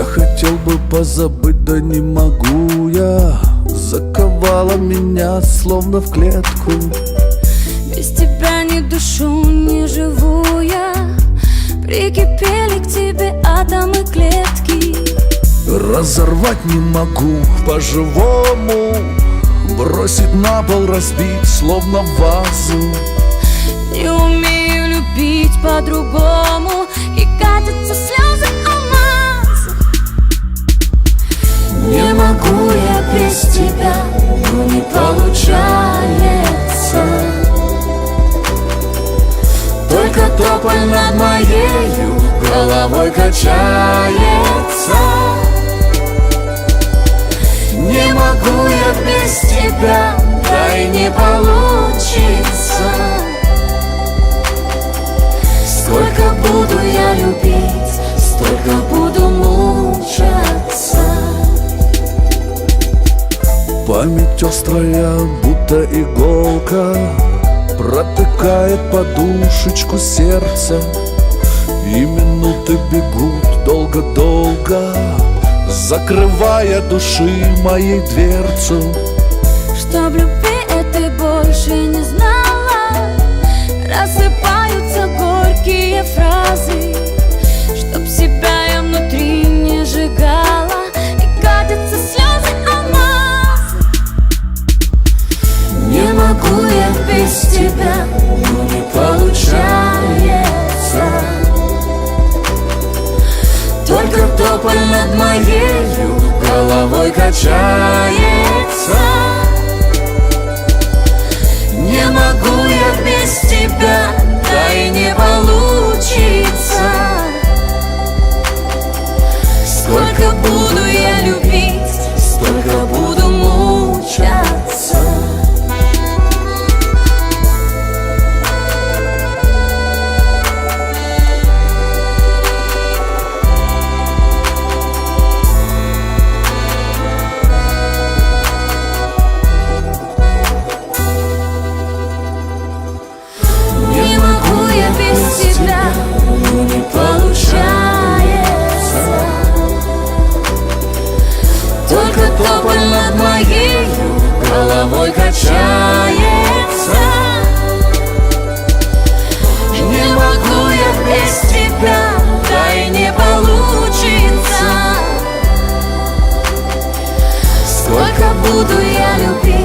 Я хотел бы позабыть, да не могу я. Заковала меня словно в клетку. Без тебя ни душу не живу я Прикипели к тебе атомы клетки. Разорвать не могу по-живому. Бросить на пол, разбить, словно вазу. Не умею любить по-другому Только тополь над моею головой качается. Не могу я без тебя, да и не получится. Сколько буду я любить, столько буду мучаться. Память острая, будто иголка Протыкает подушечку сердца И минуты бегут долго-долго Закрывая души моей дверцу. Чтоб любви без тебя, но не получается. Только тополь над моею головой качается. Не могу я без тебя, Только тополь над моею головой качается. Не могу я без тебя, да и не получится. Сколько буду я любить,